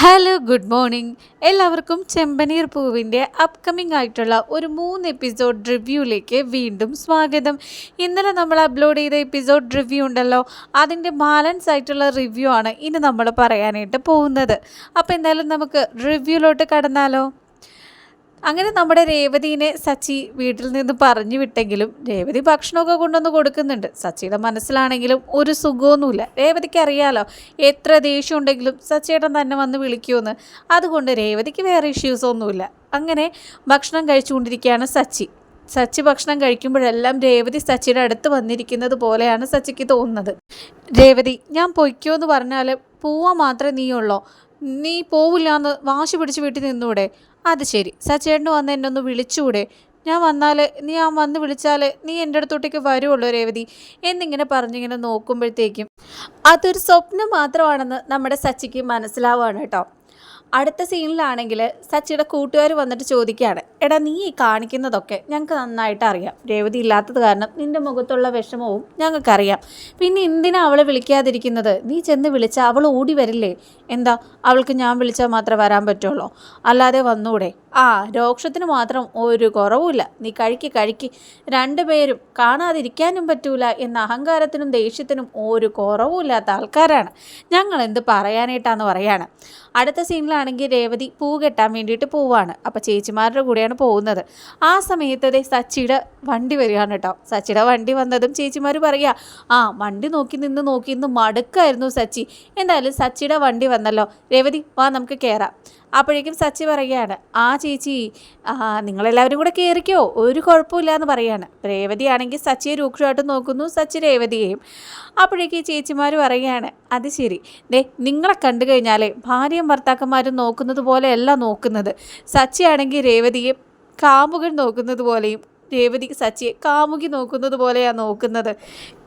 Hello good morning എല്ലാവർക്കും ചെമ്പനീർ പൂവിന്റെ upcoming ആയിട്ടുള്ള ഒരു മൂന്ന് എപ്പിസോഡ് റിവ്യൂയിലേക്ക് വീണ്ടും സ്വാഗതം. ഇന്നലെ നമ്മൾ അപ്ലോഡ് ചെയ്ത എപ്പിസോഡ് റിവ്യൂ ഉണ്ടല്ലോ അതിന്റെ ബാലൻസ് ആയിട്ടുള്ള റിവ്യൂ ആണ് ഇനി നമ്മൾ പറയാനായിട്ട് പോകുന്നത്. അപ്പോൾ എന്തായാലും നമുക്ക് റിവ്യൂലോട്ട് കടന്നാലോ? അങ്ങനെ നമ്മുടെ രേവതിനെ സച്ചി വീട്ടിൽ നിന്ന് പറഞ്ഞു വിട്ടെങ്കിലും രേവതി ഭക്ഷണമൊക്കെ കൊണ്ടുവന്ന് കൊടുക്കുന്നുണ്ട്. സച്ചിയുടെ മനസ്സിലാണെങ്കിലും ഒരു സുഖമൊന്നുമില്ല. രേവതിക്ക് അറിയാലോ എത്ര ദേഷ്യം ഉണ്ടെങ്കിലും സച്ചിയേട്ടൻ തന്നെ വന്ന് വിളിക്കുമെന്ന്. അതുകൊണ്ട് രേവതിക്ക് വേറെ ഇഷ്യൂസ് ഒന്നുമില്ല. അങ്ങനെ ഭക്ഷണം കഴിച്ചുകൊണ്ടിരിക്കുകയാണ് സച്ചി. സച്ചി ഭക്ഷണം കഴിക്കുമ്പോഴെല്ലാം രേവതി സച്ചിയുടെ അടുത്ത് വന്നിരിക്കുന്നത് പോലെയാണ് സച്ചിക്ക് തോന്നുന്നത്. രേവതി ഞാൻ പൊയ്ക്കോ എന്ന് പറഞ്ഞാൽ പോവാൻ മാത്രമേ നീയുള്ളോ? നീ പോവില്ല എന്ന് വാശി പിടിച്ച് വീട്ടിൽ നിന്നൂടെ? അത് ശരി. സച്ചേട്ടന് വന്ന് എന്നെ ഒന്ന് വിളിച്ചുകൂടെ ഞാൻ വന്നാൽ നീ ആ വന്ന് വിളിച്ചാൽ നീ എന്റെ അടുത്തോട്ടേക്ക് വരുവുള്ളൂ രേവതി. എന്നിങ്ങനെ പറഞ്ഞിങ്ങനെ നോക്കുമ്പോഴത്തേക്കും അതൊരു സ്വപ്നം മാത്രമാണെന്ന് നമ്മുടെ സച്ചിക്ക് മനസ്സിലാവുകയാണ് കേട്ടോ. അടുത്ത സീനിലാണെങ്കിൽ സച്ചിയുടെ കൂട്ടുകാർ വന്നിട്ട് ചോദിക്കുകയാണ്. എടാ നീ കാണിക്കുന്നതൊക്കെ ഞങ്ങൾക്ക് നന്നായിട്ട് അറിയാം. രേവതി ഇല്ലാത്തത് കാരണം നിന്റെ മുഖത്തുള്ള വിഷമവും ഞങ്ങൾക്കറിയാം. പിന്നെ എന്തിനാ അവളെ വിളിക്കാതിരിക്കുന്നത്? നീ ചെന്ന് വിളിച്ചാൽ അവൾ ഓടി വരില്ലേ? എന്താ? അവൾക്ക് ഞാൻ വിളിച്ചാൽ മാത്രമേ വരാൻ പറ്റുള്ളൂ. അല്ലാതെ വന്നൂടെ? ആ രോക്ഷത്തിന് മാത്രം ഒരു കുറവുമില്ല. നീ കഴിക്കി കഴിക്കി. രണ്ടുപേരും കാണാതിരിക്കാനും പറ്റൂല എന്ന അഹങ്കാരത്തിനും ദേഷ്യത്തിനും ഒരു കുറവുമില്ലാത്ത ആൾക്കാരാണ്. ഞങ്ങൾ എന്ത് പറയാനായിട്ടാന്ന് പറയാണ്. അടുത്ത സീനിലാണെങ്കിൽ രേവതി പൂ കെട്ടാൻ വേണ്ടിയിട്ട് പോവാണ്. അപ്പോൾ ചേച്ചിമാരുടെ കൂടെയാണ് പോകുന്നത്. ആ സമയത്ത് ദേ സച്ചിയുടെ വണ്ടി വരികയാണ് കേട്ടോ. സച്ചിയുടെ വണ്ടി വന്നതും ചേച്ചിമാർ പറയുക ആ വണ്ടി നോക്കി നിന്ന് നോക്കി നിന്ന് മടുക്കായിരുന്നു സച്ചി. എന്തായാലും സച്ചിയുടെ വണ്ടി വന്നല്ലോ. രേവതി വാ നമുക്ക് കയറാം അപ്പോഴേക്കും സച്ചി പറയുകയാണ് ആ ചേച്ചി നിങ്ങളെല്ലാവരും കൂടെ കയറിക്കോ ഒരു കുഴപ്പമില്ല എന്ന് പറയാണ്. രേവതി ആണെങ്കിൽ സച്ചിയെ രൂക്ഷമായിട്ട് നോക്കുന്നു സച്ചി രേവതിയെയും. അപ്പോഴേക്കും ചേച്ചിമാർ പറയുകയാണ് അത് ശരി. ദേ നിങ്ങളെ കണ്ടു കഴിഞ്ഞാലേ ഭാര്യയും ഭർത്താക്കന്മാരും നോക്കുന്നത് പോലെയല്ല നോക്കുന്നത്. സച്ചി ആണെങ്കിൽ രേവതിയെ കാമുകൻ നോക്കുന്നത് പോലെയും രേവതി സച്ചിയെ കാമുകി നോക്കുന്നത് പോലെയാണ് നോക്കുന്നത്.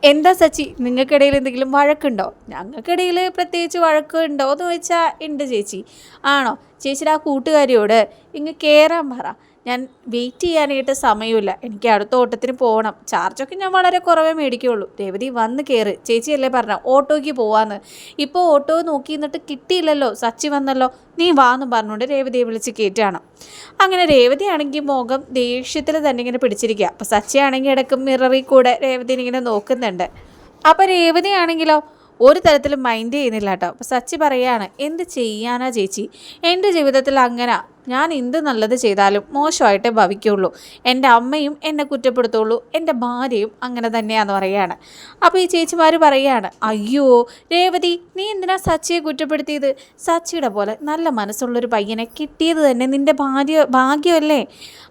എന്താ സച്ചി നിങ്ങൾക്കിടയിൽ എന്തെങ്കിലും വഴക്കുണ്ടോ? ഞങ്ങൾക്കിടയിൽ പ്രത്യേകിച്ച് വഴക്കുണ്ടോ എന്ന് ചോദിച്ചാൽ ഉണ്ട് ചേച്ചി. ആണോ? ചേച്ചിയുടെ ആ കൂട്ടുകാരിയോട് ഇങ്ങ് കയറാൻ പറ. ഞാൻ വെയിറ്റ് ചെയ്യാനായിട്ട് സമയമില്ല. എനിക്ക് അടുത്ത ഓട്ടത്തിന് പോകണം. ചാർജൊക്കെ ഞാൻ വളരെ കുറവേ മേടിക്കുകയുള്ളൂ രേവതി വന്ന് കയറ് ചേച്ചിയല്ലേ പറഞ്ഞ ഓട്ടോയ്ക്ക് പോവാന്ന്. ഇപ്പോൾ ഓട്ടോ നോക്കി നിന്നിട്ട് കിട്ടിയില്ലല്ലോ. സച്ചി വന്നല്ലോ. നീ വാ എന്ന് പറഞ്ഞുകൊണ്ട് രേവതിയെ വിളിച്ച് കയറ്റാണ് അങ്ങനെ രേവതിയാണെങ്കിൽ മുഖം ദേഷ്യത്തിൽ തന്നെ ഇങ്ങനെ പിടിച്ചിരിക്കുക. അപ്പോൾ സച്ചയാണെങ്കിൽ ഇടയ്ക്ക് മിററിൽ കൂടെ രേവതിനെ ഇങ്ങനെ നോക്കുന്നുണ്ട്. അപ്പോൾ രേവതിയാണെങ്കിലോ ഒരു തരത്തിലും മൈൻഡ് ചെയ്യുന്നില്ല കേട്ടോ. അപ്പോൾ സച്ചി പറയാണ് എന്ത് ചെയ്യാനാ ചേച്ചി? എന്റെ ജീവിതത്തിൽ അങ്ങനെ. ഞാൻ എന്ത് നല്ലത് ചെയ്താലും മോശമായിട്ടേ ഭവിക്കുള്ളൂ. എന്റെ അമ്മയും എന്നെ കുറ്റപ്പെടുത്തുള്ളൂ. എന്റെ ഭാര്യയും അങ്ങനെ തന്നെയാന്ന് പറയുകയാണ്. അപ്പോൾ ഈ ചേച്ചിമാർ പറയുകയാണ് അയ്യോ രേവതി നീ എന്തിനാ സച്ചിയെ കുറ്റപ്പെടുത്തിയത്? സച്ചിയുടെ പോലെ നല്ല മനസ്സുള്ളൊരു പയ്യനെ കിട്ടിയത് തന്നെ നിന്റെ ഭാര്യ ഭാഗ്യമല്ലേ?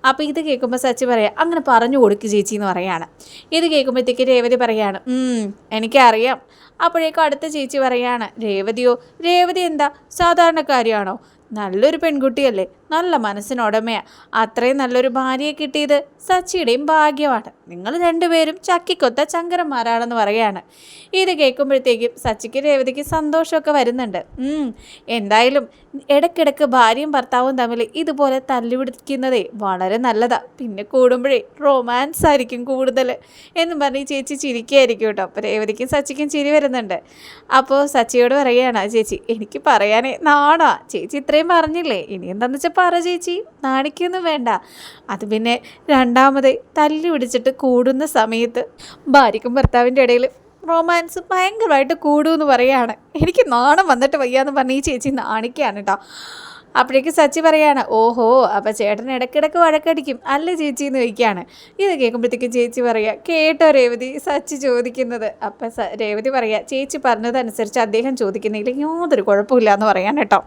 അപ്പോൾ ഇത് കേൾക്കുമ്പോൾ സച്ചി പറയാം അങ്ങനെ പറഞ്ഞു കൊടുക്ക് ചേച്ചി എന്ന് പറയാണ് ഇത് കേൾക്കുമ്പോഴത്തേക്ക് രേവതി പറയാണ് "ഉം, എനിക്കറിയാം. അപ്പോഴേക്കും അടുത്ത ചേച്ചി പറയാണ് രേവതിയോ രേവതി എന്താ? സാധാരണക്കാരിയാണോ? നല്ലൊരു പെൺകുട്ടിയല്ലേ. നല്ല മനസ്സിനുടമയാ. അത്രയും നല്ലൊരു ഭാര്യയെ കിട്ടിയത് സച്ചിയുടെയും ഭാഗ്യമാണ്. നിങ്ങൾ രണ്ടുപേരും ചക്കിക്കൊത്ത ചങ്കരന്മാരാണെന്ന് പറയാണ് ഇത് കേൾക്കുമ്പോഴത്തേക്കും സച്ചിക്ക് രേവതിക്ക് സന്തോഷമൊക്കെ വരുന്നുണ്ട്. എന്തായാലും ഇടയ്ക്കിടയ്ക്ക് ഭാര്യയും ഭർത്താവും തമ്മിൽ ഇതുപോലെ തല്ലുപിടിക്കുന്നതേ വളരെ നല്ലതാ. പിന്നെ കൂടുമ്പോഴേ റൊമാൻസ് ആയിരിക്കും കൂടുതൽ എന്ന് പറഞ്ഞ് ചേച്ചി ചിരിക്കുകയായിരിക്കും കേട്ടോ. അപ്പോൾ രേവതിക്കും സച്ചിക്കും ചിരി വരുന്നുണ്ട്. അപ്പോൾ സച്ചിയോട് പറയുകയാണ് ചേച്ചി എനിക്ക് പറയാനേ നാണോ. ചേച്ചി ഇത്രയും പറഞ്ഞില്ലേ? ഇനി എന്താണെന്ന് വെച്ചാൽ പറ ചേച്ചി നാണിക്കൊന്നും വേണ്ട. അത് പിന്നെ രണ്ടാമത് തല്ലി പിടിച്ചിട്ട് കൂടുന്ന സമയത്ത് ഭാര്യക്കും ഭർത്താവിന്റെ ഇടയിൽ റൊമാൻസ് ഭയങ്കരമായിട്ട് കൂടുമെന്ന് പറയാണ്. എനിക്ക് നാണം വന്നിട്ട് വയ്യാന്ന് പറഞ്ഞ് ഈ ചേച്ചി നാണിക്കുകയാണ് കേട്ടോ. അപ്പോഴേക്ക് സച്ചി പറയാണ് ഓഹോ അപ്പം ചേട്ടൻ ഇടയ്ക്കിടയ്ക്ക് വഴക്കടിക്കും അല്ല ചേച്ചി? എന്ന് ചോദിക്കുകയാണ്. ഇത് കേൾക്കുമ്പോഴത്തേക്കും ചേച്ചി പറയുക കേട്ടോ രേവതി സച്ചി ചോദിക്കുന്നത്. അപ്പം രേവതി പറയുക ചേച്ചി പറഞ്ഞതനുസരിച്ച് അദ്ദേഹം ചോദിക്കുന്നതിൽ യാതൊരു കുഴപ്പമില്ല എന്ന് പറയാൻ കേട്ടോ.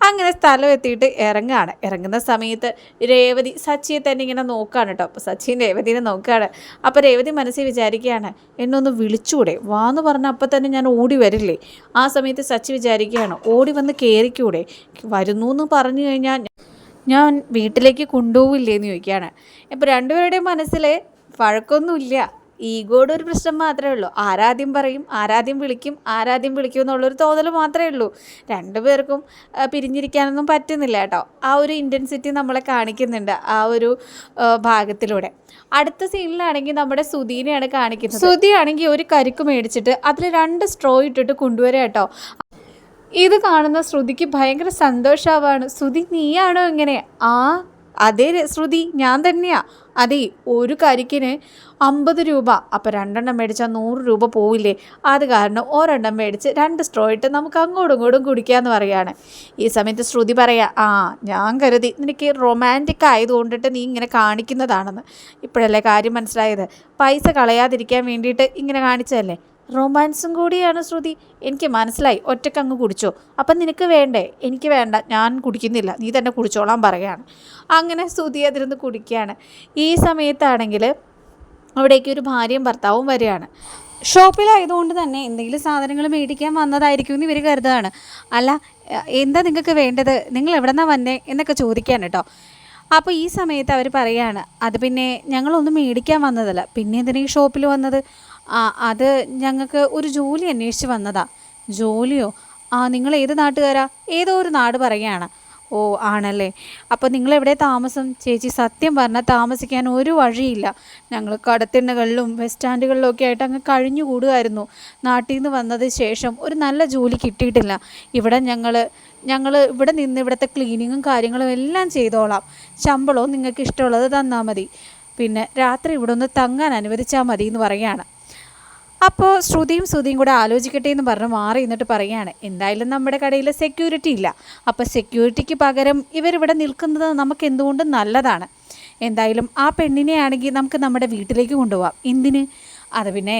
അങ്ങനെ സ്ഥലം എത്തിയിട്ട് ഇറങ്ങുകയാണ് ഇറങ്ങുന്ന സമയത്ത് രേവതി സച്ചിയെ തന്നെ ഇങ്ങനെ നോക്കുകയാണ് കേട്ടോ അപ്പോൾ സച്ചിൻ രേവതിനെ നോക്കുകയാണ് അപ്പോൾ രേവതി മനസ്സിൽ വിചാരിക്കുകയാണ് എന്നൊന്ന് വിളിച്ചൂടെ? വാന്ന് പറഞ്ഞാൽ അപ്പം തന്നെ ഞാൻ ഓടി വരില്ലേ? ആ സമയത്ത് സച്ചി വിചാരിക്കുകയാണ് ഓടി വന്ന് കയറിക്കൂടെ വരുന്നു എന്ന് പറഞ്ഞു കഴിഞ്ഞാൽ ഞാൻ വീട്ടിലേക്ക് കൊണ്ടുപോവില്ലേ എന്ന് ചോദിക്കുകയാണ്. ഇപ്പോൾ രണ്ടുപേരുടെയും മനസ്സിൽ വഴക്കൊന്നുമില്ല. ഈഗോയുടെ ഒരു പ്രശ്നം മാത്രമേ ഉള്ളൂ. ആരാദ്യം പറയും ആരാദ്യം വിളിക്കും ആരാദ്യം വിളിക്കും എന്നുള്ളൊരു തോന്നൽ മാത്രമേ ഉള്ളൂ. രണ്ടുപേർക്കും പിരിഞ്ഞിരിക്കാനൊന്നും പറ്റുന്നില്ല കേട്ടോ. ആ ഒരു ഇന്റൻസിറ്റി നമ്മളെ കാണിക്കുന്നുണ്ട് ആ ഒരു ഭാഗത്തിലൂടെ. അടുത്ത സീനിലാണെങ്കിൽ നമ്മുടെ സുധീനെയാണ് കാണിക്കുന്നത്. സുധി ആണെങ്കിൽ ഒരു കരിക്ക് മേടിച്ചിട്ട് അതിൽ രണ്ട് സ്ട്രോ ഇട്ടിട്ട് കൊണ്ടുവരാം കേട്ടോ. ഇത് കാണുന്ന ശ്രുതിക്ക് ഭയങ്കര സന്തോഷമാവാണ് ശ്രുതി നീയാണോ ഇങ്ങനെ? ആ അതേ ശ്രുതി ഞാൻ തന്നെയാ. അതെ ഒരു കരിക്കിന് അമ്പത് രൂപ. അപ്പം രണ്ടെണ്ണം മേടിച്ചാൽ നൂറ് രൂപ പോവില്ലേ? അത് കാരണം ഒരെണ്ണം മേടിച്ച് രണ്ട് സ്ട്രോ ഇട്ട് നമുക്ക് അങ്ങോട്ടും ഇങ്ങോട്ടും കുടിക്കാമെന്ന് പറയാണ് ഈ സമയത്ത് ശ്രുതി പറയാ ആ ഞാൻ കരുതി നിനക്ക് റൊമാന്റിക് ആയതുകൊണ്ടിട്ട് നീ ഇങ്ങനെ കാണിക്കുന്നതാണെന്ന്. ഇപ്പോഴല്ലേ കാര്യം മനസ്സിലായത്? പൈസ കളയാതിരിക്കാൻ വേണ്ടിയിട്ട് ഇങ്ങനെ കാണിച്ചതല്ലേ? റൊമാൻസും കൂടിയാണ് ശ്രുതി. എനിക്ക് മനസ്സിലായി ഒറ്റക്കങ്ങ് കുടിച്ചോ. അപ്പം നിനക്ക് വേണ്ടേ? എനിക്ക് വേണ്ട ഞാൻ കുടിക്കുന്നില്ല. നീ തന്നെ കുടിച്ചോളാൻ പറയുകയാണ്. അങ്ങനെ ശ്രുതി അതിരുന്ന് കുടിക്കുകയാണ്. ഈ സമയത്താണെങ്കിൽ അവിടേക്ക് ഒരു ഭാര്യയും ഭർത്താവും വരികയാണ്. ഷോപ്പിലായതുകൊണ്ട് തന്നെ എന്തെങ്കിലും സാധനങ്ങൾ മേടിക്കാൻ വന്നതായിരിക്കും എന്ന് ഇവർ കരുതുകയാണ്. അല്ല എന്താ നിങ്ങൾക്ക് വേണ്ടത്? നിങ്ങൾ എവിടെ നിന്നാണ് വന്നേ എന്നൊക്കെ ചോദിക്കാൻ കേട്ടോ. അപ്പോൾ ഈ സമയത്ത് അവർ പറയാണ് അത് പിന്നെ ഞങ്ങളൊന്നും മേടിക്കാൻ വന്നതല്ല. പിന്നെ എന്തിനാ ഈ ഷോപ്പിൽ വന്നത്? അത് ഞങ്ങൾക്ക് ഒരു ജോലി അന്വേഷിച്ച് വന്നതാ. ജോലിയോ? ആ നിങ്ങൾ ഏത് നാട്ടുകാരാ? ഏതോ ഒരു നാട് പറയുകയാണ്. ഓ ആണല്ലേ. അപ്പോൾ നിങ്ങൾ എവിടെ താമസം? ചേച്ചി സത്യം പറഞ്ഞാൽ താമസിക്കാൻ ഒരു വഴിയില്ല. ഞങ്ങൾ കടത്തിണ്ണകളിലും ബസ് സ്റ്റാൻഡുകളിലും ഒക്കെ ആയിട്ട് അങ്ങ് കഴിഞ്ഞുകൂടുമായിരുന്നു നാട്ടിൽ നിന്ന് വന്നത് ശേഷം ഒരു നല്ല ജോലി കിട്ടിയിട്ടില്ല. ഇവിടെ ഞങ്ങൾ ഞങ്ങൾ ഇവിടെ നിന്ന് ഇവിടുത്തെ ക്ലീനിങ്ങും കാര്യങ്ങളും എല്ലാം ചെയ്തോളാം. ശമ്പളവും നിങ്ങൾക്ക് ഇഷ്ടമുള്ളത് തന്നാൽ മതി. പിന്നെ രാത്രി ഇവിടെ ഒന്ന് തങ്ങാൻ അനുവദിച്ചാൽ മതി എന്ന് പറയുകയാണ്. അപ്പോൾ ശ്രുതിയും ശ്രുതിയും കൂടെ ആലോചിക്കട്ടെ എന്ന് പറഞ്ഞ് മാറി നിന്നിട്ട് പറയുകയാണ് എന്തായാലും നമ്മുടെ കടയിൽ സെക്യൂരിറ്റി ഇല്ല. അപ്പോൾ സെക്യൂരിറ്റിക്ക് പകരം ഇവരിവിടെ നിൽക്കുന്നത് നമുക്ക് എന്തുകൊണ്ടും നല്ലതാണ്? എന്തായാലും ആ പെണ്ണിനെ ആണെങ്കിൽ നമുക്ക് നമ്മുടെ വീട്ടിലേക്ക് കൊണ്ടുപോകാം എന്തിന്? അത് പിന്നെ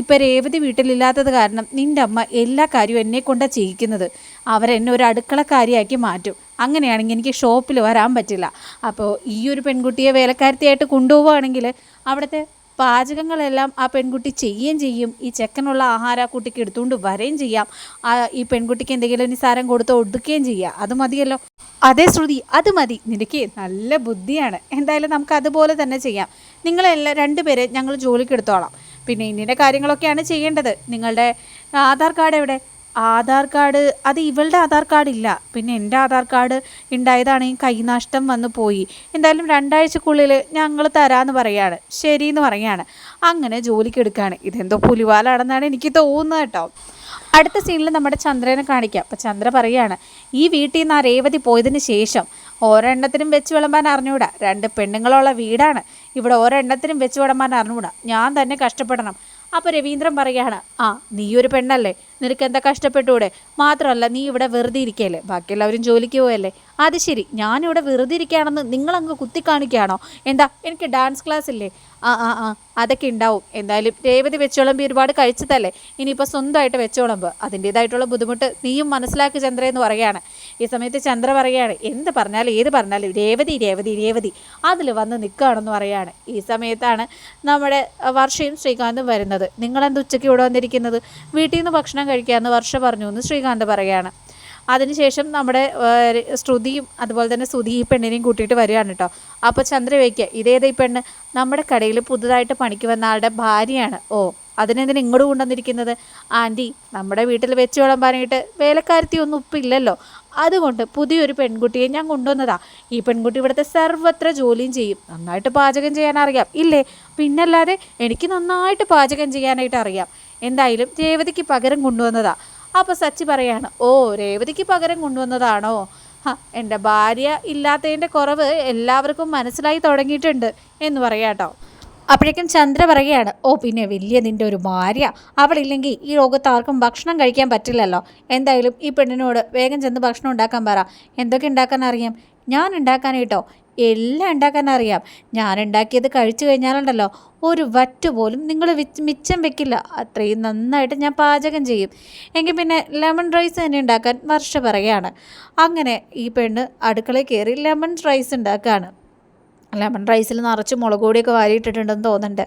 ഇപ്പം രേവതി വീട്ടിലില്ലാത്തത് കാരണം നിന്റെ അമ്മ എല്ലാ കാര്യവും എന്നെ കൊണ്ടാണ് ചെയ്യിക്കുന്നത്. അവരെന്നെ ഒരു അടുക്കളക്കാരിയാക്കി മാറ്റും. അങ്ങനെയാണെങ്കിൽ എനിക്ക് ഷോപ്പിൽ വരാൻ പറ്റില്ല. അപ്പോൾ ഈ ഒരു പെൺകുട്ടിയെ വേലക്കാരത്തിയായിട്ട് കൊണ്ടുപോവുകയാണെങ്കിൽ അവിടുത്തെ പാചകങ്ങളെല്ലാം ആ പെൺകുട്ടി ചെയ്യുകയും ചെയ്യും. ഈ ചെക്കനുള്ള ആഹാരം ആ കുട്ടിക്ക് എടുത്തുകൊണ്ട് വരികയും ചെയ്യാം. ആ ഈ പെൺകുട്ടിക്ക് എന്തെങ്കിലും നിസാരം കൊടുത്ത് ഒടുക്കുകയും ചെയ്യാം. അത് മതിയല്ലോ. അതേ ശ്രുതി അത് മതി. നിനക്ക് നല്ല ബുദ്ധിയാണ്. എന്തായാലും നമുക്ക് അതുപോലെ തന്നെ ചെയ്യാം. നിങ്ങളെല്ലാം രണ്ടുപേരെ ഞങ്ങൾ ജോലിക്കെടുത്തോളാം. പിന്നെ ഇന്നിന്റെ കാര്യങ്ങളൊക്കെയാണ് ചെയ്യേണ്ടത്. നിങ്ങളുടെ ആധാർ കാർഡ് എവിടെ? ആധാർ കാർഡ് അത് ഇവളുടെ ആധാർ കാർഡ് ഇല്ല. പിന്നെ എന്റെ ആധാർ കാർഡ് ഉണ്ടായതാണെങ്കിൽ കൈനാഷ്ടം വന്നു പോയി. എന്തായാലും രണ്ടാഴ്ചക്കുള്ളിൽ ഞങ്ങൾ തരാമെന്ന് പറയാണ്. ശരി എന്ന് പറയാണ്. അങ്ങനെ ജോലിക്ക് എടുക്കുകയാണ് ഇതെന്തോ പുലിവാലാണെന്നാണ് എനിക്ക് തോന്നുന്നത് കേട്ടോ. അടുത്ത സീനിൽ നമ്മുടെ ചന്ദ്രനെ കാണിക്കാം. അപ്പം ചന്ദ്ര പറയാണ് ഈ വീട്ടിൽ നിന്ന് ആ രേവതി പോയതിന് ശേഷം ഒരെണ്ണത്തിനും വെച്ച് വിളമ്പാൻ അറിഞ്ഞുകൂടാ രണ്ട് പെണ്ണുങ്ങളുള്ള വീടാണ്. ഇവിടെ ഒരെണ്ണത്തിനും വെച്ച് വിളമ്പാൻ അറിഞ്ഞുകൂടാ ഞാൻ തന്നെ കഷ്ടപ്പെടണം. അപ്പോൾ രവീന്ദ്രൻ പറയാണ് ആ നീ ഒരു പെണ്ണല്ലേ. നിനക്ക് എന്താ കഷ്ടപ്പെട്ടൂടെ മാത്രമല്ല നീ ഇവിടെ വെറുതെ ഇരിക്കുകയല്ലേ ബാക്കിയെല്ലാവരും ജോലിക്ക് പോയല്ലേ? അത് ശരി ഞാനിവിടെ വെറുതെ ഇരിക്കുകയാണെന്ന് നിങ്ങളങ്ങ് കുത്തിക്കാണിക്കുകയാണോ? എന്താ എനിക്ക് ഡാൻസ് ക്ലാസ് ഇല്ലേ? ആ ആ ആ അതൊക്കെ ഉണ്ടാവും. എന്തായാലും രേവതി വെച്ചോളമ്പി ഒരുപാട് കഴിച്ചതല്ലേ? ഇനിയിപ്പോൾ സ്വന്തമായിട്ട് വെച്ചോളമ്പ്. അതിന്റേതായിട്ടുള്ള ബുദ്ധിമുട്ട് നീയും മനസ്സിലാക്കി ചന്ദ്ര എന്ന് പറയുകയാണ്. ഈ സമയത്ത് ചന്ദ്ര പറയുകയാണ് എന്ത് പറഞ്ഞാലും ഏത് പറഞ്ഞാലും രേവതി രേവതി രേവതി അതിൽ വന്ന് നിൽക്കുകയാണെന്ന് പറയുകയാണ്. ഈ സമയത്താണ് നമ്മുടെ വർഷയും ശ്രീകാന്തും വരുന്നത്. നിങ്ങളെന്ത് ഉച്ചയ്ക്ക് ഇവിടെ വന്നിരിക്കുന്നത്? വീട്ടിൽ നിന്ന് ഭക്ഷണം കഴിക്കാമെന്ന് വർഷ പറഞ്ഞു എന്ന് ശ്രീകാന്ത് പറയുകയാണ്. അതിനുശേഷം നമ്മുടെ ശ്രുതിയും അതുപോലെ തന്നെ ശ്രുതി ഈ പെണ്ണിനെയും കൂട്ടിയിട്ട് വരികയാണ് കേട്ടോ അപ്പോൾ ചന്ദ്രവയ്ക്ക് ഇതേത് ഈ പെണ്ണ്? നമ്മുടെ കടയിൽ പുതുതായിട്ട് പണിക്ക് വന്ന ആളുടെ ഭാര്യയാണ്. ഓ അതിനെന്തിനാ ഇങ്ങോട്ട് കൊണ്ടുവന്നിരിക്കുന്നത്? ആന്റി നമ്മുടെ വീട്ടിൽ വെച്ച് വിളമ്പാനായിട്ട് വേലക്കാരത്തി ഒന്നും ഉപ്പില്ലല്ലോ. അതുകൊണ്ട് പുതിയൊരു പെൺകുട്ടിയെ ഞാൻ കൊണ്ടുവന്നതാ. ഈ പെൺകുട്ടി ഇവിടുത്തെ സർവത്ര ജോലിയും ചെയ്യും. നന്നായിട്ട് പാചകം ചെയ്യാൻ അറിയാം ഇല്ലേ? പിന്നല്ലാതെ എനിക്ക് നന്നായിട്ട് പാചകം ചെയ്യാനായിട്ട് അറിയാം. എന്തായാലും രേവതിക്ക് പകരം കൊണ്ടുവന്നതാ. അപ്പോൾ സച്ചി പറയാണ് ഓ രേവതിക്ക് പകരം കൊണ്ടുവന്നതാണോ? എന്റെ ഭാര്യ ഇല്ലാത്തതിന്റെ കുറവ് എല്ലാവർക്കും മനസ്സിലായി തുടങ്ങിയിട്ടുണ്ട് എന്ന് പറയാട്ടോ. അപ്പോഴേക്കും ചന്ദ്ര പറയുകയാണ് ഓ പിന്നെ വലിയ നിന്റെ ഒരു ഭാര്യ. അവളില്ലെങ്കിൽ ഈ ലോകത്ത് ആർക്കും ഭക്ഷണം കഴിക്കാൻ പറ്റില്ലല്ലോ. എന്തായാലും ഈ പെണ്ണിനോട് വേഗം ചെന്ന് ഭക്ഷണം ഉണ്ടാക്കാൻ പറ. എന്തൊക്കെ ഉണ്ടാക്കാൻ അറിയാം? ഞാൻ ഉണ്ടാക്കാനായിട്ടോ? എല്ലാം ഉണ്ടാക്കാൻ അറിയാം. ഞാൻ ഉണ്ടാക്കിയത് കഴിച്ചു കഴിഞ്ഞാലുണ്ടല്ലോ ഒരു വറ്റ് പോലും നിങ്ങൾ മിച്ചം വെക്കില്ല. അത്രയും നന്നായിട്ട് ഞാൻ പാചകം ചെയ്യും. എങ്കിൽ പിന്നെ ലെമൺ റൈസ് തന്നെ ഉണ്ടാക്കാൻ വർഷ പറയുകയാണ്. അങ്ങനെ ഈ പെണ്ണ് അടുക്കളയിൽ കയറി ലെമൺ റൈസ് ഉണ്ടാക്കുകയാണ്. ലെമൺ റൈസിൽ നിറച്ച് മുളക് പൊടിയൊക്കെ വാരിയിട്ടിട്ടുണ്ടെന്ന് തോന്നുന്നുണ്ട്.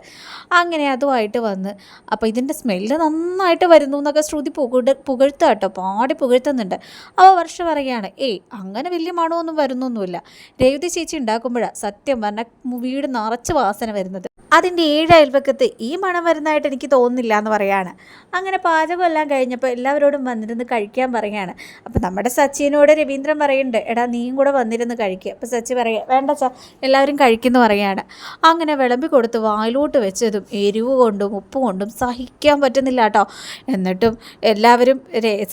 അങ്ങനെ അതുമായിട്ട് വന്ന്. അപ്പോൾ ഇതിന്റെ സ്മെല്ല് നന്നായിട്ട് വരുന്നു എന്നൊക്കെ ശ്രുതി പുകഴ് പുകഴ്ത്തുക കേട്ടോ പാടി പുകഴ്ത്തുന്നുണ്ട്. അപ്പോൾ വർഷ പറയുകയാണ് ഏയ് അങ്ങനെ വലിയ മണമൊന്നും വരുന്നൊന്നുമില്ല. രേവതി ചേച്ചി ഉണ്ടാക്കുമ്പോഴാണ് സത്യം പറഞ്ഞാൽ വീട് നിറച്ച് വാസന വരുന്നത്. അതിന്റെ ഏഴ് അയൽപക്കത്ത് ഈ മണം വരുന്നതായിട്ട് എനിക്ക് തോന്നുന്നില്ല എന്ന് പറയാണ്. അങ്ങനെ പാചകമെല്ലാം കഴിഞ്ഞപ്പോൾ എല്ലാവരോടും വന്നിരുന്ന് കഴിക്കാൻ പറയാണ് അപ്പോൾ നമ്മുടെ സച്ചിനോട് രവീന്ദ്രൻ പറയുന്നുണ്ട് എടാ നീയും കൂടെ വന്നിരുന്ന് കഴിക്കുക അപ്പോൾ സച്ചി പറയുക വേണ്ട ചാ എല്ലാവരും കഴിക്കുന്നു പറയാണ്. അങ്ങനെ വിളമ്പി കൊടുത്ത് വായിലോട്ട് വെച്ചതും എരിവ് കൊണ്ടും ഉപ്പ് കൊണ്ടും സഹിക്കാൻ പറ്റുന്നില്ല കേട്ടോ. എന്നിട്ടും എല്ലാവരും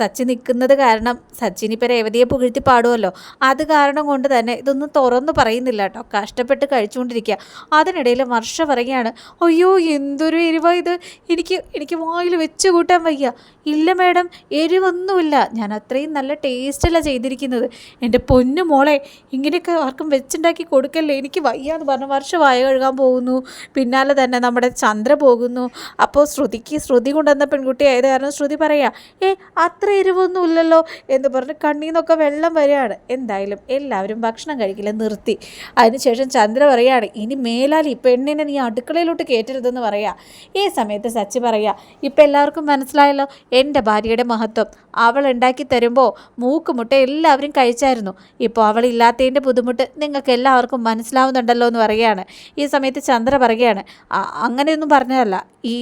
സച്ചി നിൽക്കുന്നത് കാരണം സച്ചിനിപ്പോൾ രേവതിയെ പുകഴ്ത്തി പാടുമല്ലോ അത് കാരണം കൊണ്ട് തന്നെ ഇതൊന്നും തുറന്നു പറയുന്നില്ല കേട്ടോ. കഷ്ടപ്പെട്ട് കഴിച്ചുകൊണ്ടിരിക്കുക. അതിനിടയിൽ വർഷ പറയുകയാണ് അയ്യോ എന്തൊരു എരിവാ ഇത്. എനിക്ക് എനിക്ക് വായിൽ വെച്ച് കൂട്ടാൻ വയ്യ. ഇല്ല മാഡം എരിവൊന്നുമില്ല. ഞാൻ അത്രയും നല്ല ടേസ്റ്റല്ല ചെയ്തിരിക്കുന്നത്. എന്റെ പൊന്നു മോളെ ഇങ്ങനെയൊക്കെ ആർക്കും വെച്ചുണ്ടാക്കി കൊടുക്കല്ലേ? എനിക്ക് വയ്യ എന്ന് പറഞ്ഞ വർഷം വായ കഴുകാൻ പോകുന്നു. പിന്നാലെ തന്നെ നമ്മുടെ ചന്ദ്ര പോകുന്നു. അപ്പോൾ ശ്രുതിക്ക് ശ്രുതി കൊണ്ടുവന്ന പെൺകുട്ടി ആയത് കാരണം ശ്രുതി പറയാ ഏ അത്ര എരിവൊന്നും ഇല്ലല്ലോ എന്ന് പറഞ്ഞ് കണ്ണിൽ നിന്നൊക്കെ വെള്ളം വരികയാണ്. എന്തായാലും എല്ലാവരും ഭക്ഷണം കഴിക്കില്ല നിർത്തി. അതിനുശേഷം ചന്ദ്ര പറയാണ് ഇനി മേലാൽ ഈ പെണ്ണിനെ നീ അടുക്കളയിലോട്ട് കയറ്റരുതെന്ന് പറയുക ഈ സമയത്ത് സച്ചി പറയുക ഇപ്പം എല്ലാവർക്കും മനസ്സിലായല്ലോ എന്റെ ഭാര്യയുടെ മഹത്വം. അവൾ ഉണ്ടാക്കി തരുമ്പോൾ മൂക്കുമുട്ട എല്ലാവരും കഴിച്ചായിരുന്നു. ഇപ്പോൾ അവൾ ഇല്ലാത്തതിന്റെ ബുദ്ധിമുട്ട് നിങ്ങൾക്ക് എല്ലാവർക്കും മനസ്സിലാവുന്നുണ്ടല്ലോ എന്ന് പറയുകയാണ്. ഈ സമയത്ത് ചന്ദ്ര പറയുകയാണ് "ആ, അങ്ങനെയൊന്നും പറഞ്ഞതല്ല. ഈ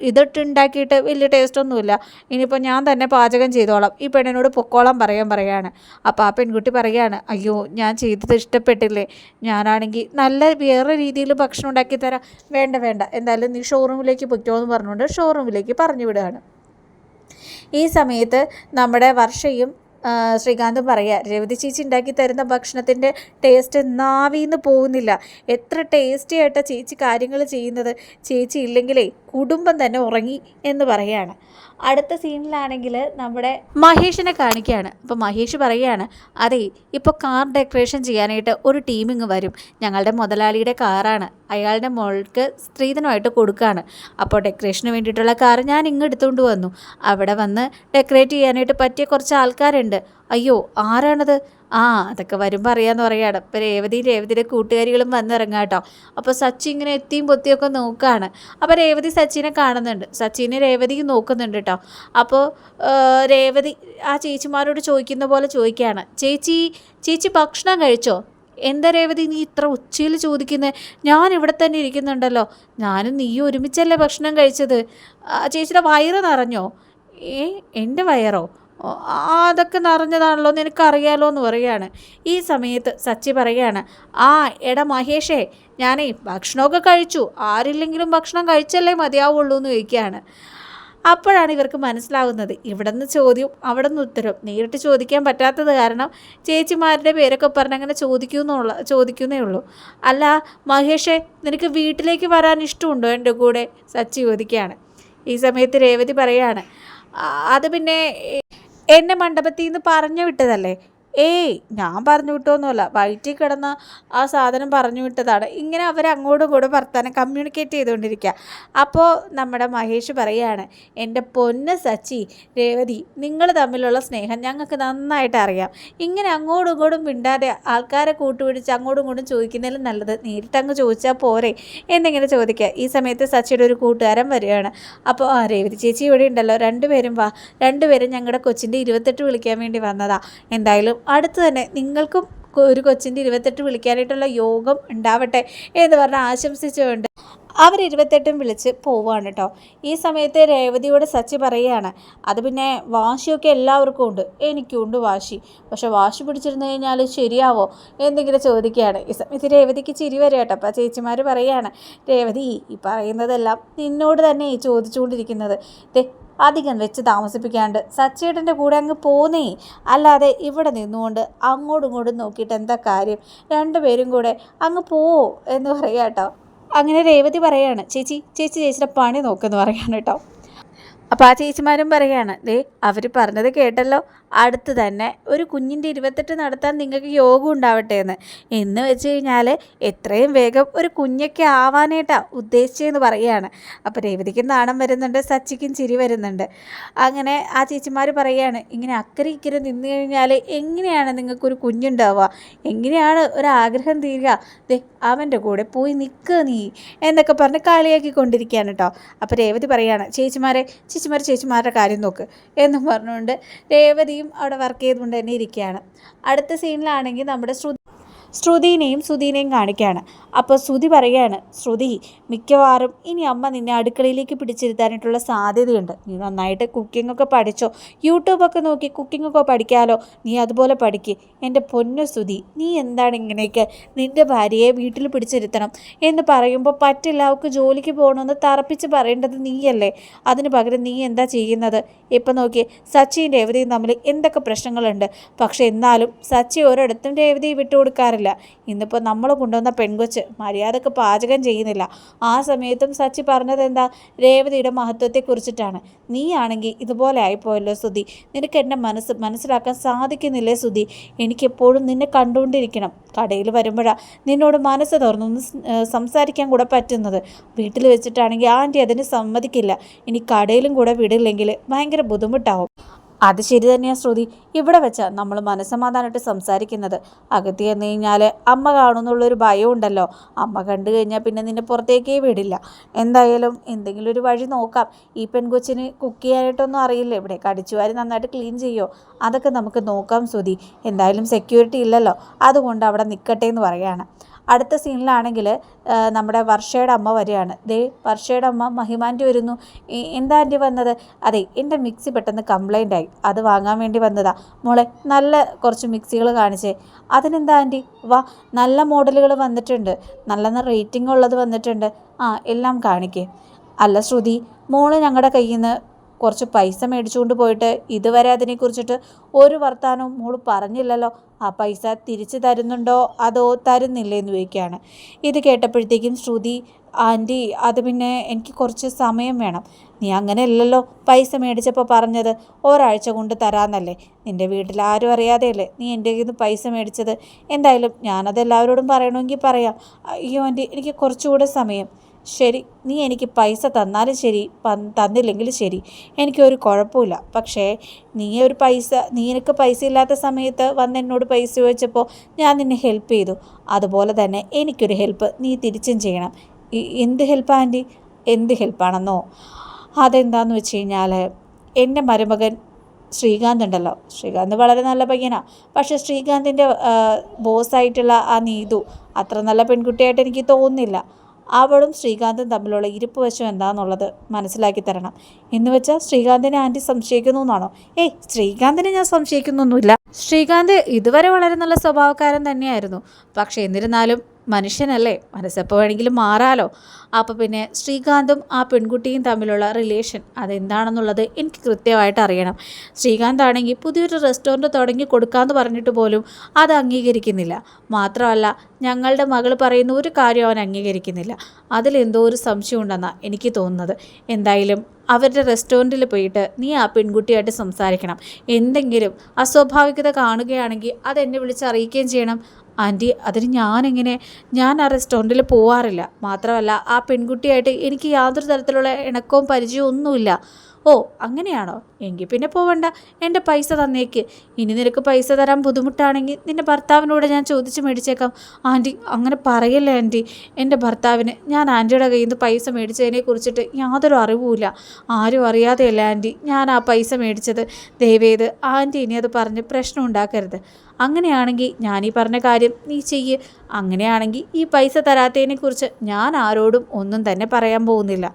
ഇതിട്ട് ഉണ്ടാക്കിയിട്ട് വലിയ ടേസ്റ്റൊന്നുമില്ല ഇനിയിപ്പോൾ ഞാൻ തന്നെ പാചകം ചെയ്തോളാം. ഈ പെണ്ണിനോട് പൊക്കോളം പറയാൻ പറയുകയാണ്. അപ്പോൾ ആ പെൺകുട്ടി പറയുകയാണ് അയ്യോ ഞാൻ ചെയ്തത് ഇഷ്ടപ്പെട്ടില്ലേ? ഞാനാണെങ്കിൽ നല്ല വേറെ രീതിയിൽ ഭക്ഷണം ഉണ്ടാക്കി തരാം വേണ്ട വേണ്ട. എന്തായാലും നീ ഷോറൂമിലേക്ക് പൊയ്ക്കോ എന്ന് പറഞ്ഞുകൊണ്ട് ഷോറൂമിലേക്ക് പറഞ്ഞു വിടുകയാണ്. ഈ സമയത്ത് നമ്മുടെ വർഷയും ശ്രീകാന്ത് പറയുക രവതി ചേച്ചി ഉണ്ടാക്കി തരുന്ന ഭക്ഷണത്തിന്റെ ടേസ്റ്റ് നാവിന്ന് പോകുന്നില്ല. എത്ര ടേസ്റ്റി ആയിട്ടാണ് ചേച്ചി കാര്യങ്ങൾ ചെയ്യുന്നത്. ചേച്ചി ഇല്ലെങ്കിലേ കുടുംബം തന്നെ ഉറങ്ങി എന്ന് പറയാണ് അടുത്ത സീനിലാണെങ്കിൽ നമ്മുടെ മഹേഷിനെ കാണിക്കുകയാണ്. അപ്പോൾ മഹേഷ് പറയുകയാണ് അതെ ഇപ്പോൾ കാർ ഡെക്കറേഷൻ ചെയ്യാനായിട്ട് ഒരു ടീമിങ് വരും. ഞങ്ങളുടെ മുതലാളിയുടെ കാറാണ്. അയാളുടെ മോൾക്ക് സ്ത്രീധനമായിട്ട് കൊടുക്കുകയാണ്. അപ്പോൾ ഡെക്കറേഷന് വേണ്ടിയിട്ടുള്ള കാർ ഞാൻ ഇങ്ങ് എടുത്തുകൊണ്ട് വന്നു. അവിടെ വന്ന് ഡെക്കറേറ്റ് ചെയ്യാനായിട്ട് പറ്റിയ കുറച്ച് ആൾക്കാരുണ്ട്. അയ്യോ ആരാണത്? ആ അതൊക്കെ വരുമ്പോൾ അറിയാമെന്ന് പറയാണ് ഇപ്പോൾ രേവതി രേവതിയുടെ കൂട്ടുകാരികളും വന്നിറങ്ങാം കേട്ടോ അപ്പോൾ സച്ചി ഇങ്ങനെ എത്തിയും പൊത്തിയൊക്കെ നോക്കുകയാണ് അപ്പോൾ രേവതി സച്ചിനെ കാണുന്നുണ്ട്. സച്ചിനെ രേവതിയും നോക്കുന്നുണ്ട് കേട്ടോ അപ്പോൾ രേവതി ആ ചേച്ചിമാരോട് ചോദിക്കുന്ന പോലെ ചോദിക്കുകയാണ് ചേച്ചി ചേച്ചി ഭക്ഷണം കഴിച്ചോ? എന്താ രേവതി നീ ഇത്ര ഉച്ചയിൽ ചോദിക്കുന്നത് ഞാൻ ഇവിടെ തന്നെ ഇരിക്കുന്നുണ്ടല്ലോ. ഞാനും നീയും ഒരുമിച്ചല്ലേ ഭക്ഷണം കഴിച്ചത്? ചേച്ചിയുടെ വയറ് നിറഞ്ഞോ? ഏ എന്റെ വയറോ? അതൊക്കെ നിറഞ്ഞതാണല്ലോ എന്ന് എനിക്കറിയാലോ എന്ന് പറയുകയാണ്. ഈ സമയത്ത് സച്ചി പറയുകയാണ് ആ എടാ മഹേഷേ ഞാനേ ഭക്ഷണമൊക്കെ കഴിച്ചു. ആരില്ലെങ്കിലും ഭക്ഷണം കഴിച്ചല്ലേ മതിയാവുള്ളൂ എന്ന് ചോദിക്കുകയാണ്. അപ്പോഴാണ് ഇവർക്ക് മനസ്സിലാകുന്നത് ഇവിടെ നിന്ന് ചോദ്യം അവിടെ നിന്ന് ഉത്തരം. നേരിട്ട് ചോദിക്കാൻ പറ്റാത്തത് കാരണം ചേച്ചിമാരുടെ പേരൊക്കെ പറഞ്ഞ് അങ്ങനെ ചോദിക്കുന്നുള്ള ചോദിക്കുന്നേ ഉള്ളൂ. അല്ല മഹേഷേ നിനക്ക് വീട്ടിലേക്ക് വരാൻ ഇഷ്ടമുണ്ടോ എന്റെ കൂടെ? സച്ചി ചോദിക്കുകയാണ്. ഈ സമയത്ത് രേവതി പറയാണ് അത് പിന്നെ എന്നെ മണ്ഡപത്തിൽ നിന്ന് പറഞ്ഞു വിട്ടതല്ലേ? ഏയ് ഞാൻ പറഞ്ഞു വിട്ടൊന്നുമല്ല വയറ്റിൽ കിടന്ന ആ സാധനം പറഞ്ഞു വിട്ടതാണ് ഇങ്ങനെ അവർ അങ്ങോട്ടും കൂടെ വർത്താനം കമ്മ്യൂണിക്കേറ്റ് ചെയ്തുകൊണ്ടിരിക്കുക അപ്പോൾ നമ്മുടെ മഹേഷ് പറയുകയാണ് എന്റെ പൊന്ന് സച്ചി രേവതി നിങ്ങൾ തമ്മിലുള്ള സ്നേഹം ഞങ്ങൾക്ക് നന്നായിട്ട് അറിയാം. ഇങ്ങനെ അങ്ങോട്ടും ഇങ്ങോട്ടും മിണ്ടാതെ ആൾക്കാരെ കൂട്ടുപിടിച്ച് അങ്ങോട്ടും ഇങ്ങോട്ടും ചോദിക്കുന്നതിലും നല്ലത് നേരിട്ട് അങ്ങ് ചോദിച്ചാൽ പോരെ എന്നിങ്ങനെ ചോദിക്കുക ഈ സമയത്ത് സച്ചിയുടെ ഒരു കൂട്ടുകാരൻ വരികയാണ്. അപ്പോൾ ആ രേവതി ചേച്ചി ഇവിടെ ഉണ്ടല്ലോ. രണ്ടുപേരും വാ. രണ്ടുപേരും ഞങ്ങളുടെ കൊച്ചിന്റെ ഇരുപത്തെട്ട് വിളിക്കാൻ വേണ്ടി വന്നതാ. എന്തായാലും അടുത്ത് തന്നെ നിങ്ങൾക്കും ഒരു കൊച്ചിന്റെ ഇരുപത്തെട്ട് വിളിക്കാനായിട്ടുള്ള യോഗം ഉണ്ടാവട്ടെ എന്ന് പറഞ്ഞ് ആശംസിച്ചുകൊണ്ട് അവർ ഇരുപത്തെട്ടും വിളിച്ച് പോവുകയാണ് കേട്ടോ. ഈ സമയത്ത് രേവതിയോട് സച്ചി പറയുകയാണ് അത് പിന്നെ വാശിയൊക്കെ എല്ലാവർക്കും ഉണ്ട്. എനിക്കും ഉണ്ട് വാശി. പക്ഷെ വാശി പിടിച്ചിരുന്നു കഴിഞ്ഞാൽ ശരിയാവോ? എന്തെങ്കിലും ചോദിക്കുകയാണ്. ഈ സമയത്ത് രേവതിക്ക് ചിരി വരെ കേട്ടോ. അപ്പോൾ ചേച്ചിമാർ പറയുകയാണ് രേവതി ഈ പറയുന്നതെല്ലാം നിന്നോട് തന്നെ ചോദിച്ചുകൊണ്ടിരിക്കുന്നത്. അധികം വെച്ച് താമസിപ്പിക്കാണ്ട് സച്ചേട്ടന്റെ കൂടെ അങ്ങ് പോന്നേ. അല്ലാതെ ഇവിടെ നിന്നുകൊണ്ട് അങ്ങോട്ടും ഇങ്ങോട്ടും നോക്കിയിട്ട് എന്താ കാര്യം? രണ്ടുപേരും കൂടെ അങ്ങ് പോ എന്ന് പറയാം കേട്ടോ അങ്ങനെ രേവതി പറയാണ് ചേച്ചി ചേച്ചി ചേച്ചിയുടെ പണി നോക്കുമെന്ന് പറയാണ് കേട്ടോ അപ്പോൾ ആ ചേച്ചിമാരും പറയുകയാണ് ദേ അവർ പറഞ്ഞത് കേട്ടല്ലോ. അടുത്ത് തന്നെ ഒരു കുഞ്ഞിന്റെ ഇരുപത്തെട്ട് നടത്താൻ നിങ്ങൾക്ക് യോഗം ഉണ്ടാവട്ടെ എന്ന് എന്ന് വെച്ച് കഴിഞ്ഞാൽ എത്രയും വേഗം ഒരു കുഞ്ഞൊക്കെ ആവാനായിട്ടാണ് ഉദ്ദേശിച്ചതെന്ന് പറയുകയാണ്. അപ്പോൾ രേവതിക്കും നാണം വരുന്നുണ്ട് സച്ചിക്കും ചിരി വരുന്നുണ്ട്. അങ്ങനെ ആ ചേച്ചിമാർ പറയുകയാണ് ഇങ്ങനെ അക്കരെ ഇക്കരെ നിന്ന് കഴിഞ്ഞാൽ എങ്ങനെയാണ് നിങ്ങൾക്കൊരു കുഞ്ഞുണ്ടാവുക? എങ്ങനെയാണ് ഒരാഗ്രഹം തീരുക? ദേ അവന്റെ കൂടെ പോയി നിൽക്കുക നീ എന്നൊക്കെ പറഞ്ഞ് കളിയാക്കി കൊണ്ടിരിക്കുകയാണ് കേട്ടോ അപ്പോൾ രേവതി പറയുകയാണ് ചേച്ചിമാരെ ചേച്ചിമാർ ചേച്ചിമാരുടെ കാര്യം നോക്ക് എന്നും പറഞ്ഞുകൊണ്ട് രേവതിയും അവിടെ വർക്ക് ചെയ്തുകൊണ്ട് തന്നെ ഇരിക്കുകയാണ്. അടുത്ത സീനിലാണെങ്കിൽ നമ്മുടെ ശ്രുതി ശ്രുതിനെയും സുധീനെയും കാണിക്കുകയാണ്. അപ്പോൾ ശ്രുതി പറയുകയാണ് ശ്രുതി മിക്കവാറും ഇനി അമ്മ നിന്നെ അടുക്കളയിലേക്ക് പിടിച്ചിരുത്താനായിട്ടുള്ള സാധ്യതയുണ്ട്. നീ നന്നായിട്ട് കുക്കിംഗ് ഒക്കെ പഠിച്ചോ. യൂട്യൂബൊക്കെ നോക്കി കുക്കിംഗ് ഒക്കെ പഠിക്കാമല്ലോ നീ അതുപോലെ പഠിക്ക്. എന്റെ പൊന്നു ശ്രുതി നീ എന്താണ് ഇങ്ങനെയൊക്കെ നിന്റെ ഭാര്യയെ വീട്ടിൽ പിടിച്ചിരുത്തണം എന്ന് പറയുമ്പോൾ പറ്റില്ല. അവൾക്ക് ജോലിക്ക് പോകണമെന്ന് തറപ്പിച്ച് പറയേണ്ടത് നീയല്ലേ? അതിന് പകരം നീ എന്താ ചെയ്യുന്നത്? ഇപ്പം നോക്കി സച്ചിയും രേവതിയും തമ്മിൽ എന്തൊക്കെ പ്രശ്നങ്ങളുണ്ട്? പക്ഷേ എന്നാലും സച്ചി ഒരിടത്തും രേവതിയെ വിട്ടുകൊടുക്കാറില്ല. ഇന്നിപ്പോൾ നമ്മൾ കൊണ്ടുവന്ന പെൺകൊച്ച് മര്യാദയ്ക്ക് പാചകം ചെയ്യുന്നില്ല. ആ സമയത്തും സച്ചി പറഞ്ഞത് എന്താ രേവതിയുടെ മഹത്വത്തെക്കുറിച്ചിട്ടാണ്. നീയാണെങ്കിൽ ഇതുപോലെ ആയിപ്പോയല്ലോ സുധി. നിനക്ക് എന്റെ മനസ്സ് മനസ്സിലാക്കാൻ സാധിക്കുന്നില്ലേ സുധി? എനിക്കെപ്പോഴും നിന്നെ കണ്ടുകൊണ്ടിരിക്കണം. കടയിൽ വരുമ്പോഴാണ് നിന്നോട് മനസ്സ് തുറന്നു സംസാരിക്കാൻ കൂടെ പറ്റുന്നത്. വീട്ടിൽ വെച്ചിട്ടാണെങ്കിൽ ആന്റി അതിന് സമ്മതിക്കില്ല. ഇനി കടയിലും കൂടെ വിടില്ലെങ്കിൽ ഭയങ്കര ബുദ്ധിമുട്ടാവും. അത് ശരി തന്നെയാണ് ശ്രുതി. ഇവിടെ വെച്ചാൽ നമ്മൾ മനസ്സമാധാനമായിട്ട് സംസാരിക്കുന്നത്. അകത്തി എന്ന് കഴിഞ്ഞാൽ അമ്മ കാണുമെന്നുള്ളൊരു ഭയം ഉണ്ടല്ലോ. അമ്മ കണ്ടു കഴിഞ്ഞാൽ പിന്നെ നിന്നെ പുറത്തേക്കേ വിടില്ല. എന്തായാലും എന്തെങ്കിലും ഒരു വഴി നോക്കാം. ഈ പെൺകൊച്ചിന് കുക്ക് ചെയ്യാനായിട്ടൊന്നും അറിയില്ല. ഇവിടെ കടിച്ചുവാരി നന്നായിട്ട് ക്ലീൻ ചെയ്യോ? അതൊക്കെ നമുക്ക് നോക്കാം ശ്രുതി. എന്തായാലും സെക്യൂരിറ്റി ഇല്ലല്ലോ. അതുകൊണ്ട് അവിടെ നിൽക്കട്ടെ എന്ന് പറയുകയാണ്. അടുത്ത സീനിലാണെങ്കിൽ നമ്മുടെ വർഷയുടെ അമ്മ വരികയാണ്. ദേ വർഷയുടെ അമ്മ മഹിമാന്റെ വരുന്നു. എന്താ ആന്റി വന്നത്? അതെ എന്റെ മിക്സി പെട്ടെന്ന് കംപ്ലൈന്റ് ആയി. അത് വാങ്ങാൻ വേണ്ടി വന്നതാ. മോളെ നല്ല കുറച്ച് മിക്സികൾ കാണിച്ചേ. അതിനെന്താ ആന്റി? വാ നല്ല മോഡലുകൾ വന്നിട്ടുണ്ട്. നല്ല റേറ്റിംഗ് ഉള്ളത് വന്നിട്ടുണ്ട്. ആ എല്ലാം കാണിക്കേ. അല്ല ശ്രുതി മോൾ ഞങ്ങളുടെ കയ്യിൽ നിന്ന് കുറച്ച് പൈസ മേടിച്ചുകൊണ്ട് പോയിട്ട് ഇതുവരെ അതിനെക്കുറിച്ചിട്ട് ഒരു വർത്തമാനവും മോൾ പറഞ്ഞില്ലല്ലോ. ആ പൈസ തിരിച്ചു തരുന്നുണ്ടോ? അതോ തരുന്നില്ലേ എന്ന് ചോദിക്കുകയാണ്. ഇത് കേട്ടപ്പോഴത്തേക്കും ശ്രുതി ആന്റി അത് പിന്നെ എനിക്ക് കുറച്ച് സമയം വേണം. നീ അങ്ങനെയല്ലല്ലോ പൈസ മേടിച്ചപ്പോൾ പറഞ്ഞത്. ഒരാഴ്ച കൊണ്ട് തരാമെന്നല്ലേ നിന്റെ വീട്ടിൽ ആരും അറിയാതെയല്ലേ നീ എന്റെ കയ്യിൽ നിന്ന് പൈസ മേടിച്ചത്. എന്തായാലും ഞാനത് എല്ലാവരോടും പറയണമെങ്കിൽ പറയാം. അയ്യോ ആന്റി എനിക്ക് കുറച്ചുകൂടെ സമയം. ശരി നീ എനിക്ക് പൈസ തന്നാലും ശരി തന്നില്ലെങ്കിലും ശരി. എനിക്കൊരു കുഴപ്പമില്ല. പക്ഷേ നീ ഒരു പൈസ നീ എനിക്ക് പൈസ ഇല്ലാത്ത സമയത്ത് വന്ന് എന്നോട് പൈസ ചോദിച്ചപ്പോൾ ഞാൻ നിന്നെ ഹെൽപ്പ് ചെയ്തു. അതുപോലെ തന്നെ എനിക്കൊരു ഹെൽപ്പ് നീ തിരിച്ചും ചെയ്യണം. എന്ത് ഹെൽപ്പ് ആന്റി? എന്ത് ഹെൽപ്പാണെന്നോ അതെന്താന്ന് വെച്ച് കഴിഞ്ഞാൽ എന്റെ മരുമകൻ ശ്രീകാന്ത് ഉണ്ടല്ലോ. ശ്രീകാന്ത് വളരെ നല്ല പയ്യനാണ് പക്ഷേ ശ്രീകാന്തിന്റെ ബോസായിട്ടുള്ള ആ നീതു അത്ര നല്ല പെൺകുട്ടിയായിട്ട് എനിക്ക് തോന്നുന്നില്ല. അവളും ശ്രീകാന്തും തമ്മിലുള്ള ഇരിപ്പ് വശം എന്താണെന്നുള്ളത് മനസ്സിലാക്കി തരണം. എന്ന് വെച്ചാൽ ശ്രീകാന്തിനെ ആന്റി സംശയിക്കുന്നു എന്നാണോ? ഏയ് ശ്രീകാന്തിനെ ഞാൻ സംശയിക്കുന്നൊന്നുമില്ല. ശ്രീകാന്ത് ഇതുവരെ വളരെ നല്ല സ്വഭാവക്കാരൻ തന്നെയായിരുന്നു. പക്ഷേ എന്നിരുന്നാലും മനുഷ്യനല്ലേ? മനസ്സെപ്പോൾ വേണമെങ്കിലും മാറാലോ. അപ്പോൾ പിന്നെ ശ്രീകാന്തും ആ പെൺകുട്ടിയും തമ്മിലുള്ള റിലേഷൻ അതെന്താണെന്നുള്ളത് എനിക്ക് കൃത്യമായിട്ട് അറിയണം. ശ്രീകാന്ത് ആണെങ്കിൽ പുതിയൊരു റെസ്റ്റോറന്റ് തുടങ്ങി കൊടുക്കാമെന്ന് പറഞ്ഞിട്ട് പോലും അത് അംഗീകരിക്കുന്നില്ല. മാത്രമല്ല ഞങ്ങളുടെ മകൾ പറയുന്ന ഒരു കാര്യം അവൻ അംഗീകരിക്കുന്നില്ല. അതിലെന്തോ ഒരു സംശയം ഉണ്ടെന്നാണ് എനിക്ക് തോന്നുന്നത്. എന്തായാലും അവരുടെ റെസ്റ്റോറന്റിൽ പോയിട്ട് നീ ആ പെൺകുട്ടിയായിട്ട് സംസാരിക്കണം. എന്തെങ്കിലും അസ്വാഭാവികത കാണുകയാണെങ്കിൽ അതെന്നെ വിളിച്ച് അറിയിക്കുകയും ചെയ്യണം. ആന്റി അതിന് ഞാനെങ്ങനെ? ഞാൻ ആ റെസ്റ്റോറന്റിൽ പോവാറില്ല. മാത്രമല്ല ആ പെൺകുട്ടിയായിട്ട് എനിക്ക് യാതൊരു തരത്തിലുള്ള ഇണക്കവും പരിചയവും ഒന്നുമില്ല ഓ അങ്ങനെയാണോ? എങ്കിൽ പിന്നെ പോവണ്ട. എന്റെ പൈസ തന്നേക്ക്. ഇനി നിനക്ക് പൈസ തരാൻ ബുദ്ധിമുട്ടാണെങ്കിൽ നിന്റെ ഭർത്താവിനോട് ഞാൻ ചോദിച്ച് മേടിച്ചേക്കാം. ആന്റി അങ്ങനെ പറയല്ലേ ആന്റി എന്റെ ഭർത്താവിന് ഞാൻ ആന്റിയുടെ കയ്യിൽ നിന്ന് പൈസ മേടിച്ചതിനെ കുറിച്ചിട്ട് യാതൊരു അറിവുമില്ല. ആരും അറിയാതെയല്ല ആന്റി ഞാൻ ആ പൈസ മേടിച്ചത്? ദയവേത് ആന്റി ഇനി അത് പറഞ്ഞ് പ്രശ്നം ഉണ്ടാക്കരുത്. അങ്ങനെയാണെങ്കിൽ ഞാൻ ഈ പറഞ്ഞ കാര്യം നീ ചെയ്യ്. അങ്ങനെയാണെങ്കിൽ ഈ പൈസ തരാത്തതിനെക്കുറിച്ച് ഞാൻ ആരോടും ഒന്നും തന്നെ പറയാൻ പോകുന്നില്ല.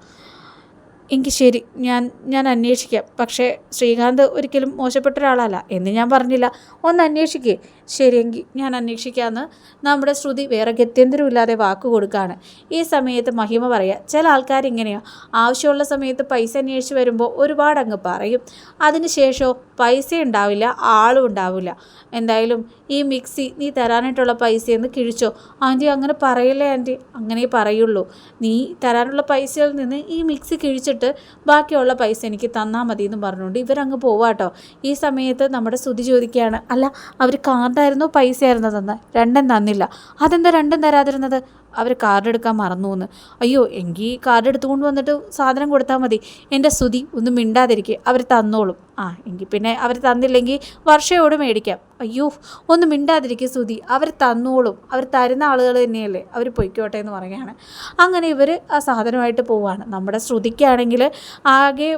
എങ്കിൽ ശരി ഞാൻ ഞാൻ അന്വേഷിക്കാം. പക്ഷേ ശ്രീകാന്ത് ഒരിക്കലും മോശപ്പെട്ട ഒരാളല്ല എന്ന് ഞാൻ പറഞ്ഞില്ല. ഒന്ന് അന്വേഷിക്കേ. ശരിയെങ്കിൽ ഞാൻ അന്വേഷിക്കാമെന്ന് നമ്മുടെ ശ്രുതി വേറെ ഗത്യന്തരമില്ലാതെ വാക്ക് കൊടുക്കുകയാണ് ഈ സമയത്ത് മഹിമ പറയുക ചില ആൾക്കാർ ഇങ്ങനെയാണ് ആവശ്യമുള്ള സമയത്ത് പൈസ അന്വേഷിച്ച് വരുമ്പോൾ ഒരുപാട് അങ്ങ് പറയും അതിനുശേഷമോ പൈസ ഉണ്ടാവില്ല ആളും ഉണ്ടാവില്ല. എന്തായാലും ഈ മിക്സി നീ തരാനായിട്ടുള്ള പൈസയെന്ന് കിഴിച്ചോ. ആന്റി അങ്ങനെ പറയില്ലേ ആന്റി അങ്ങനെ പറയുള്ളൂ. നീ തരാനുള്ള പൈസയിൽ നിന്ന് ഈ മിക്സി കിഴിച്ചിട്ട് ബാക്കിയുള്ള പൈസ എനിക്ക് തന്നാൽ മതി എന്ന് പറഞ്ഞുകൊണ്ട് ഇവരങ്ങ് പോവാട്ടോ. ഈ സമയത്ത് നമ്മുടെ സ്തുതി ചോദിക്കുകയാണ് അല്ല അവർ കാർഡായിരുന്നോ? പൈസയായിരുന്നോ തന്നെ? രണ്ടും തന്നില്ല. അതെന്താ രണ്ടും തരാതിരുന്നത്? അവർ കാർഡ് എടുക്കാൻ മറന്നു എന്ന് അയ്യോ എങ്കിൽ കാർഡ് എടുത്തുകൊണ്ട് വന്നിട്ട് സാധനം കൊടുത്താൽ മതി. എന്റെ സ്തുതി ഒന്നും മിണ്ടാതിരിക്കുക അവർ തന്നോളും. ആ എങ്കിൽ പിന്നെ അവർ തന്നില്ലെങ്കിൽ വർഷയോട് മേടിക്കാം. അയ്യോ ഒന്ന് മിണ്ടാതിരിക്കുക സ്തുതി. അവർ തന്നോളും. അവർ തരുന്ന ആളുകൾ തന്നെയല്ലേ. അവർ പൊയ്ക്കോട്ടെ എന്ന് പറയുകയാണ്. അങ്ങനെ ഇവർ ആ സാധനമായിട്ട് പോവാണ്. നമ്മുടെ ശ്രുതിക്കാണെങ്കിൽ ആകെ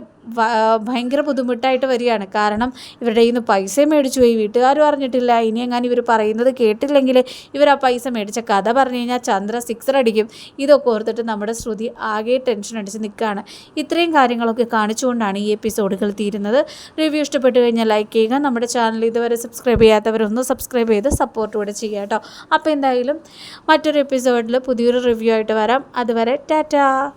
ഭയങ്കര ബുദ്ധിമുട്ടായിട്ട് വരികയാണ്. കാരണം ഇവരുടെ കയ്യിൽ നിന്ന് പൈസ മേടിച്ചു പോയി. വീട്ടുകാരും അറിഞ്ഞിട്ടില്ല. ഇനി എങ്ങാനും ഇവർ പറയുന്നത് കേട്ടില്ലെങ്കിൽ ഇവർ ആ പൈസ മേടിച്ച കഥ പറഞ്ഞു കഴിഞ്ഞാൽ ചന്ദ്ര സിക്സർ അടിക്കും. ഇതൊക്കെ ഓർത്തിട്ട് നമ്മുടെ ശ്രുതി ആകെ ടെൻഷൻ അടിച്ച് നിൽക്കുകയാണ് ഇത്രയും കാര്യങ്ങളൊക്കെ കാണിച്ചുകൊണ്ടാണ് ഈ എപ്പിസോഡുകൾ തീരുന്നത്. റിവ്യൂ ഇഷ്ടപ്പെട്ടു കഴിഞ്ഞാൽ ലൈക്ക് ചെയ്യുക. നമ്മുടെ ചാനൽ ഇതുവരെ സബ്സ്ക്രൈബ് ചെയ്യാത്തവരൊന്ന് സബ്സ്ക്രൈബ് ചെയ്ത് സപ്പോർട്ട് കൂടെ ചെയ്യുക കേട്ടോ. അപ്പോൾ എന്തായാലും മറ്റൊരു എപ്പിസോഡിൽ പുതിയൊരു റിവ്യൂ ആയിട്ട് വരാം. അതുവരെ ടാറ്റാ.